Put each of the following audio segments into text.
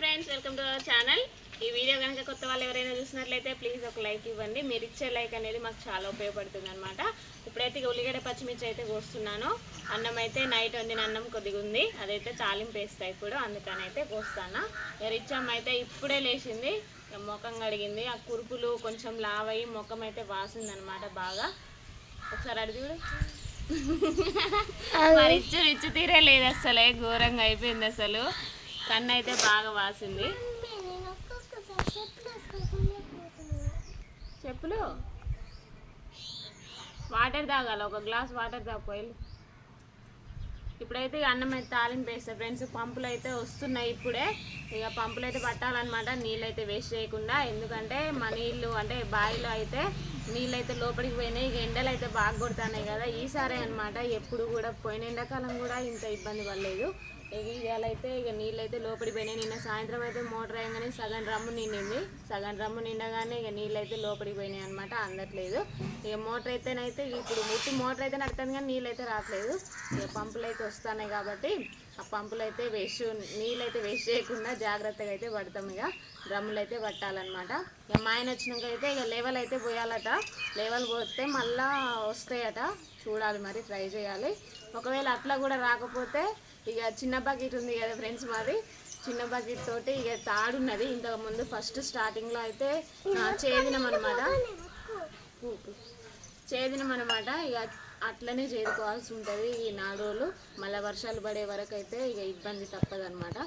Friends welcome to our channel ఈ video కనుక కొత్త వాళ్ళు ఎవరైనా చూసినట్లయితే ప్లీజ్ ఒక లైక్ ఇవ్వండి. మీరు ఇచ్చే లైక్ అనేది మాకు చాలా ఉపయోగపడుతుంది అనమాట ఇప్పుడైతే ఉల్లిగడ్డ పచ్చిమిర్చి అయితే కోస్తున్నాను. అన్నం అయితే నైట్ వండిన అన్నం కొద్దిగా ఉంది. అదైతే తాలింపు వేస్తాయి ఇప్పుడు. అందుకని అయితే కోస్తాను. రిచ్చమ్మ అయితే ఇప్పుడే లేచింది. ముఖం కడిగింది. ఆ కురుపులు కొంచెం లావయ్యి ముఖం అయితే వాసింది అనమాట బాగా. ఒకసారి అడిగి చూడు. మరి ఇచ్చు ఇచ్చు తీరే లేదు అసలే ఘోరంగా అయిపోయింది అసలు కన్ను అయితే బాగా వాసింది. చెప్పులు? వాటర్ తాగాలి ఒక గ్లాస్ వాటర్ తాగిపోయి ఇప్పుడైతే ఇక అన్నం అయితే తాలింపు వేస్తా ఫ్రెండ్స్ పంపులు అయితే వస్తున్నాయి ఇప్పుడే. ఇక పంపులు అయితే పట్టాలన్నమాట నీళ్ళు అయితే వేస్ట్ చేయకుండా. ఎందుకంటే మా నీళ్ళు అంటే బావిలో అయితే నీళ్ళు అయితే లోపలికి పోయినాయి ఇక ఎండలు అయితే బాగా కొడుతున్నాయి కదా. ఈసారి అనమాట ఎప్పుడు కూడా పోయిన ఎండాకాలం కూడా ఇంత ఇబ్బంది పడలేదు. ఇవాళ అయితే ఇక నీళ్ళు అయితే లోపలి పోయినాయి. నిన్న సాయంత్రం అయితే మోటార్ వేయగానే సగం రమ్ము నిండింది. సగం రమ్ము నిండగానే ఇక నీళ్ళు అయితే లోపలికి పోయినాయి అనమాట అందట్లేదు. ఇక మోటార్ అయితేనైతే ఇప్పుడు ముట్టి మోటార్ అయితే నడుతుంది కానీ నీళ్ళు అయితే రావట్లేదు. ఇక పంపులు అయితే వస్తున్నాయి కాబట్టి ఆ పంపులు అయితే వేస్ట్ నీళ్ళు అయితే వేస్ట్ చేయకుండా జాగ్రత్తగా అయితే పడతాం ఇక. డ్రమ్ములు అయితే పట్టాలన్నమాట. ఇక మా ఆయన వచ్చినాక అయితే ఇక లెవెల్ అయితే పోయాలట. లెవెల్ పోతే మళ్ళీ వస్తాయట. చూడాలి మరి ట్రై చేయాలి. ఒకవేళ అట్లా కూడా రాకపోతే ఇక చిన్న బకెట్ ఉంది కదా ఫ్రెండ్స్ మాది. చిన్న బకెట్ తోటి ఇక తాడున్నది ఇంతకు ముందు ఫస్ట్ స్టార్టింగ్లో అయితే చేదినం అనమాట చేదినం అనమాట ఇక అట్లనే చేదుకోవాల్సి ఉంటుంది ఈ నాలుగు రోజులు మళ్ళీ వర్షాలు పడే వరకు అయితే ఇక ఇబ్బంది తప్పదన్నమాట.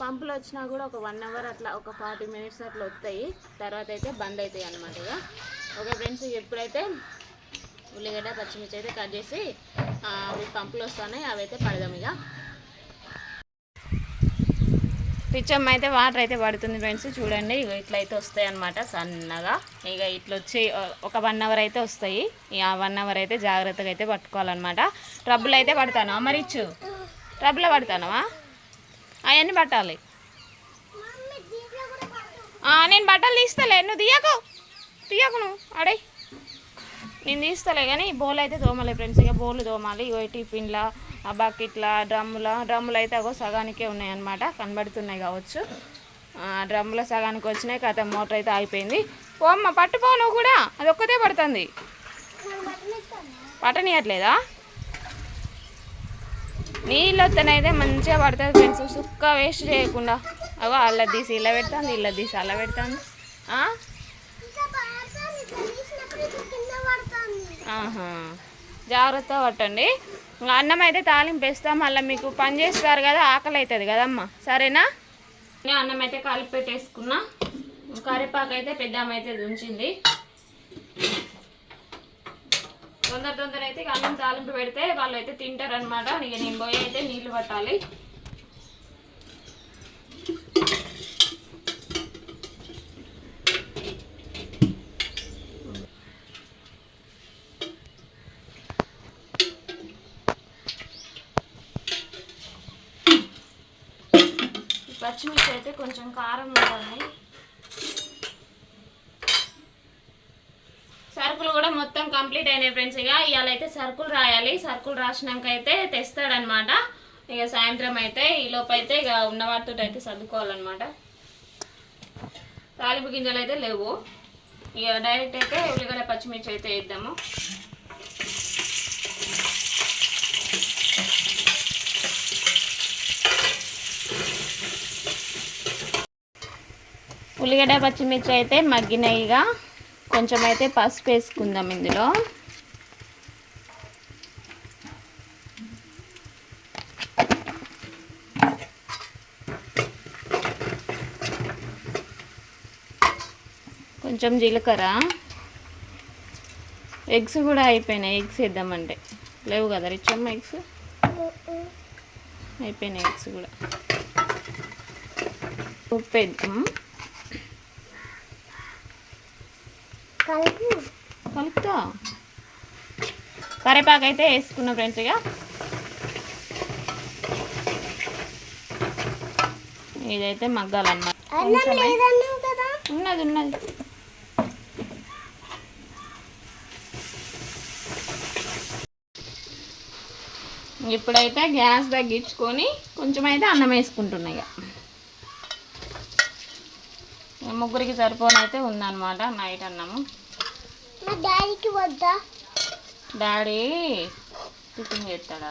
పంపులు వచ్చినా కూడా ఒక వన్ అవర్ అట్లా ఒక ఫార్టీ మినిట్స్ అట్లా వస్తాయి. తర్వాత అయితే బంద్ అవుతాయి అనమాట ఇక. ఓకే ఫ్రెండ్స్ ఎప్పుడైతే ఉల్లిగడ్డ పచ్చిమిర్చి అయితే కట్ చేసి అవి పంపులు వస్తున్నాయి అవి అయితే పడదాం ఇక. పిచ్చమ్మ అయితే వాటర్ అయితే పడుతుంది ఫ్రెండ్స్. చూడండి ఇక ఇట్లా అయితే వస్తాయి అనమాట సన్నగా. ఇక ఇట్లా వచ్చి ఒక వన్ అవర్ అయితే వస్తాయి. ఆ వన్ అవర్ అయితే జాగ్రత్తగా అయితే పట్టుకోవాలన్నమాట. ట్రబ్బులు అయితే పడతాను మరి ఇచ్చు? పడతానవా? అవన్నీ పట్టాలి. నేను బట్టలు తీస్తలే. నువ్వు తీయకు. తీయకు నువ్వు. అడే. నేను తీస్తలే కానీ బోల్ అయితే తోమలే ఫ్రెండ్స్. ఇక బోలు తోమాలి. ఇగో టిఫిన్లా ఆ బకెట్ల డ్రమ్ముల డ్రమ్ములు అయితే అగో సగానికే ఉన్నాయన్నమాట. కనబడుతున్నాయి కావచ్చు. డ్రమ్ముల సగానికి వచ్చినాయి కథ మోటార్ అయితే ఆగిపోయింది. ఓ అమ్మ పట్టుపో నువ్వు కూడా. అది ఒక్కతే పడుతుంది. పట్టనియట్లేదా? నీళ్ళు వస్తేనైతే మంచిగా పడుతుంది ఫ్రెండ్స్. సుక్క వేస్ట్ చేయకుండా. అగో అల్ల తీసి ఇలా పెడుతుంది ఇలా తీసి అలా పెడుతుంది? ఆహా. జాగ్రత్త పట్టండి. అన్నం అయితే తాలింపు వేస్తాం. మళ్ళీ మీకు పని చేస్తారు కదా ఆకలి అవుతుంది కదమ్మా. సరేనా? నేను అన్నం అయితే కలిపి పెట్టేసుకున్నా. కరివేపాకు అయితే పెద్ద అయితే ఉంచింది. తొందర తొందర అయితే అన్నం తాలింపు పెడితే వాళ్ళు అయితే తింటారు అనమాట ఇక నేను పోయి అయితే నీళ్ళు పట్టాలి. పచ్చిమిర్చి అయితే కొంచెం కారం ఉండాలి. సరుకులు కూడా మొత్తం కంప్లీట్ అయినాయి ఫ్రెండ్స్. ఇక ఇవాళ అయితే సరుకులు రాయాలి. సరుకులు రాసినాక అయితే తెస్తాడనమాట ఇక సాయంత్రం అయితే ఈ లోపు అయితే ఇక ఉన్నవాటితో అయితే సర్దుకోవాలన్నమాట. తాలింపు గింజలు అయితే లేవు. ఇక డైరెక్ట్ అయితే ఉల్లిగడ్డ పచ్చిమిర్చి అయితే వేద్దాము. ఉల్లిగడ్డ పచ్చిమిర్చి అయితే మగ్గినాయిగా కొంచెం అయితే పసుపు వేసుకుందాం ఇందులో. కొంచెం జీలకర్ర. ఎగ్స్ కూడా అయిపోయినాయి. ఎగ్స్ వేద్దామంటే. లేవు కదా రిచ్చమ్మ ఎగ్స్? అయిపోయినాయి ఎగ్స్ కూడా. ఉప్పు వేద్దాం. కలుపుతా. కరివేపాకు అయితే వేసుకున్నాం ఫ్రెండ్స్ ఇక. ఇదైతే మగ్గాలన్నమాట. ఉన్నది ఉన్నది. ఇప్పుడైతే గ్యాస్ తగ్గించుకొని కొంచెం అయితే అన్నం వేసుకుంటున్నాయి ఇక ముగ్గురికి సరిపోని అయితే ఉందన్నమాట నైట్ అన్నము. మా డాడీకి వద్దా? డాడీ టిఫిన్ చేస్తాడు?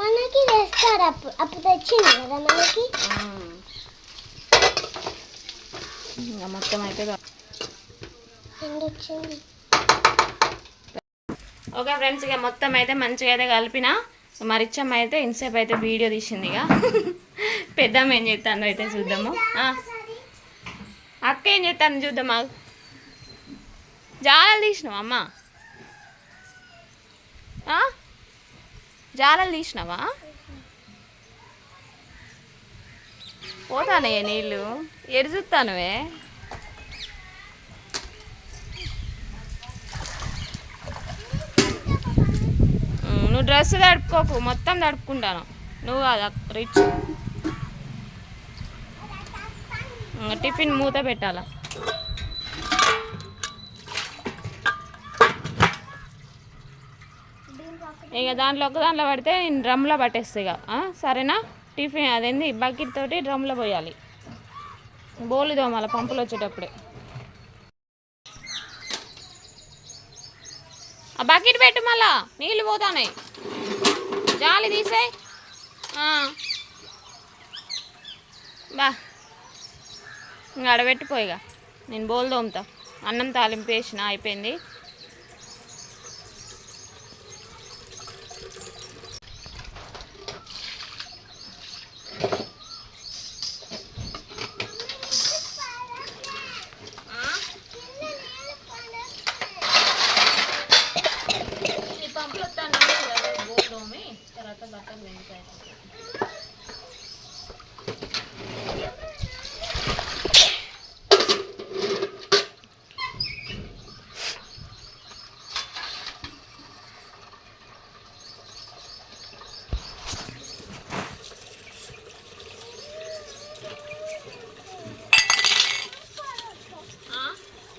మనకి తెస్తారు అప్పుడు అప్పుడు తెచ్చింది కదా మనకి. ఇంకా మొత్తం అయితే ఓకే ఫ్రెండ్స్ ఇక మొత్తం అయితే మంచిగా అయితే కలిపిన. మరిచ్చమ్మ అయితే ఇన్సేపు అయితే వీడియో తీసింది ఇక. పెద్దమ్మ ఏం చేస్తాను అయితే చూద్దాము. అక్క ఏం చేస్తాను చూద్దామా జాలలు తీసినావా అమ్మ? జాలలు తీసినావా? పోతానయ్య నీళ్ళు. ఎరుచుతానువే నువ్వు డ్రెస్ తడుపుకోకు మొత్తం తడుపుకుంటాను. నువ్వు కాదు రిచ్ ఇంకా టిఫిన్ మూత పెట్టాలా. ఇక దాంట్లో ఒక దాంట్లో పడితే డ్రమ్లో పట్టేస్తాయి ఇక. సరేనా? టిఫిన్ అదేంది? బకెట్ తోటి డ్రమ్లో పోయాలి. బోలు దోమాల పంపులు వచ్చేటప్పుడే. ఆ బకెట్ పెట్టు మళ్ళా. నీళ్ళు పోతానాయి జాలి తీసేయ్. బా. ఇంకా అడబెట్టిపోయిగా నేను బోల్ తోముతా. అన్నం తాలింపు వేసిన అయిపోయింది ఈ పంపులు వస్తాను బోల్ తోమి తర్వాత బట్టలు వెంటాయి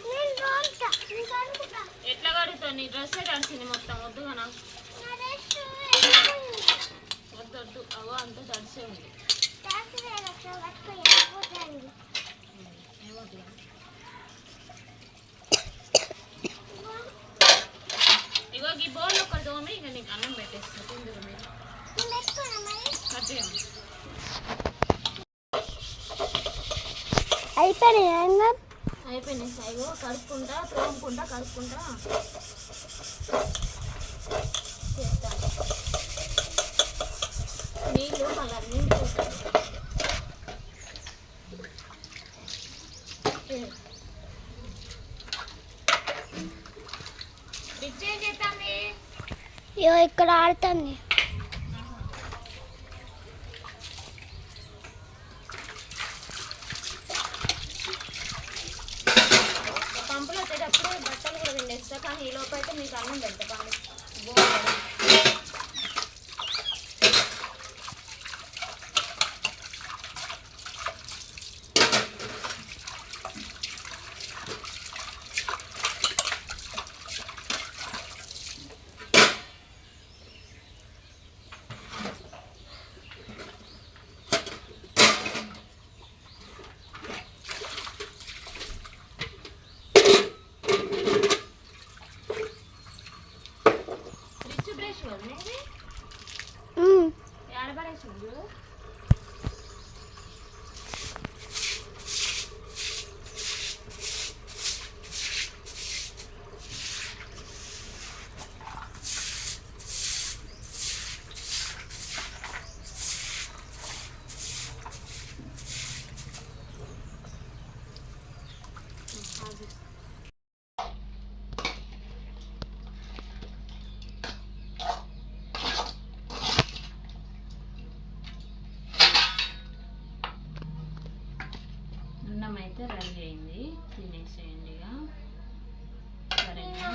నేను రోల్తా నేను అనుకుంటా ఎట్లా కడుగుతావు నీ డ్రెస్ తడిసింది మొత్తం వద్దు కదా నా డ్రెస్ వేసుకుంది. వద్దు వద్దు అవో అంతా తడిసే ఉంది. ఇగో ఈ బౌల్ తోమి ఇక నీకు అన్నం పెట్టేస్తా తిందురు మీరు? కట్ చేయండి అయిపోయినాయా? అయిపోయింది ఇగో కలుపుకుంటా తోముకుంటా కలుపుకుంటా చేస్తాను నీళ్ళు మళ్ళీ నీళ్ళు పోతాను పిచ్చి ఏం చేస్తాంది ఇగో ఇక్కడ ఆడుతుంది పంపులు వచ్చేటప్పుడు బట్టలు కూడా విండేస్తా కానీ ఈ లోపు అయితే మీకు అన్నం పెడతా పండు బాగుంటుంది రిచ్ బ్రష్ వదిలే ఇది ఉమ్. ఏడబడేసింది అన్నం అయితే రెడీ అయింది తినేసేయండి ఇక సరేనా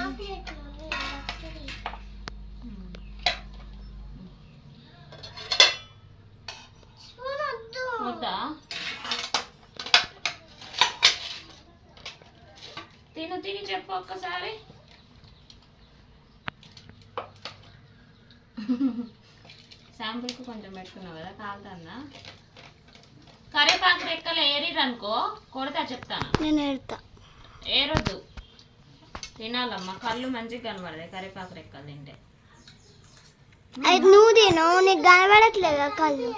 ఉమ్. స్పూన్ వద్దు. వద్దా తిను తిని చెప్పు ఒక్కసారి శాంపుల్కి కొంచెం పెట్టుకున్నావు కదా కాలుతుందా కరివేపాకు రెక్కలు ఏరిరు అనుకో కొడతా చెప్తాను. నేను ఎడతా ఏరొద్దు. తినాలమ్మా కళ్ళు మంచిగా కనబడతాయి కరివేపాకు రెక్కలు తింటే. అది నువ్వు తిను నీకు కనబడట్లేదా కళ్ళు?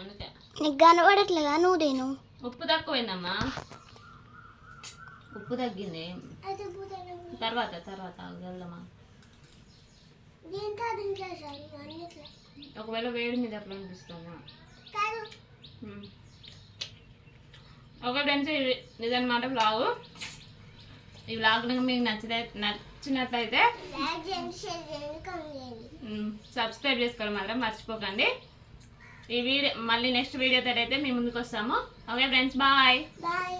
అందుకే. నీకు కనబడట్లేదా? నువ్వు తిను. ఉప్పు తక్కువైందమ్మా. ఉప్పు తగ్గింది. తర్వాత తర్వాత వెళ్దామా? ఒకవేళ వేడి మీద అట్లా అనిపిస్తుందా. ఓకే ఫ్రెండ్స్ ఇది- ఇదన్నమాట బ్లాగు ఈ బ్లాగ్ మీకు నచ్చితే నచ్చినట్లయితే సబ్స్క్రైబ్ చేసుకోవడం మాత్రం మర్చిపోకండి. ఈ వీడియో మళ్ళీ నెక్స్ట్ వీడియోతో అయితే మీ ముందుకు వస్తాము ఓకే ఫ్రెండ్స్ బాయ్. బాయ్.